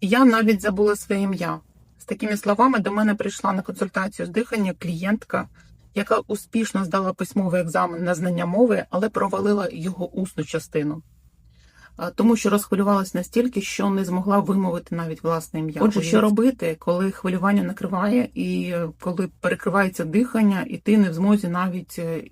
Я навіть забула своє ім'я. З такими словами до мене прийшла на консультацію з дихання клієнтка, яка успішно здала письмовий екзамен на знання мови, але провалила його усну частину. Тому що розхвилювалась настільки, що не змогла вимовити навіть власне ім'я. Отже, що робити, коли хвилювання накриває і коли перекривається дихання, і ти не в змозі навіть е,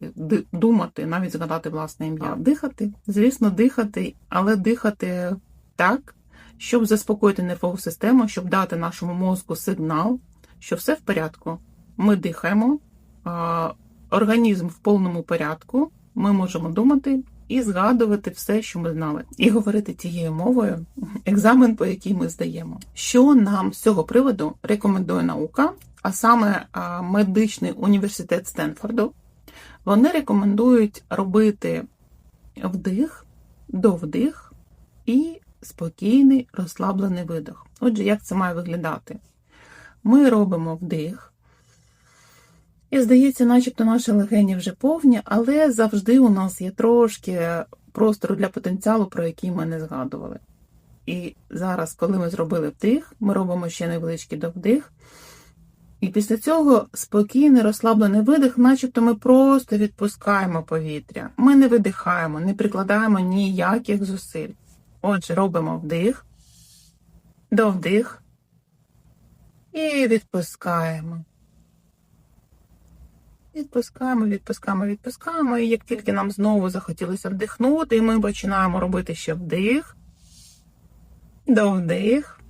думати, навіть згадати власне ім'я. Дихати, звісно, дихати, але дихати так, щоб заспокоїти нервову систему, щоб дати нашому мозку сигнал, що все в порядку. Ми дихаємо, організм в повному порядку, ми можемо думати і згадувати все, що ми знали, і говорити тією мовою, екзамен, по якій ми здаємо. Що нам з цього приводу рекомендує наука, а саме медичний університет Стенфорду, вони рекомендують робити вдих, довдих і спокійний розслаблений видих. Отже, як це має виглядати? Ми робимо вдих. І здається, начебто наші легені вже повні, але завжди у нас є трошки простору для потенціалу, про який ми не згадували. І зараз, коли ми зробили вдих, ми робимо ще невеличкий довдих. І після цього спокійний розслаблений видих, начебто ми просто відпускаємо повітря. Ми не видихаємо, не прикладаємо ніяких зусиль. Отже, робимо вдих, довдих і відпускаємо. Відпускаємо, відпускаємо, відпускаємо. І як тільки нам знову захотілося вдихнути, ми починаємо робити ще вдих, довдих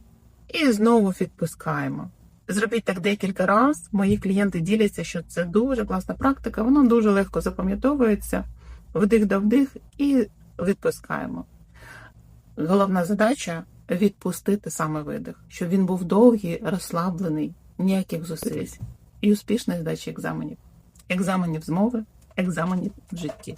і знову відпускаємо. Зробіть так декілька разів. Мої клієнти діляться, що це дуже класна практика, воно дуже легко запам'ятовується. Вдих до вдих і відпускаємо. Головна задача відпустити саме видих, щоб він був довгий, розслаблений, ніяких зусиль і успішної здачі екзаменів. Екзаменів з мови, екзаменів в житті.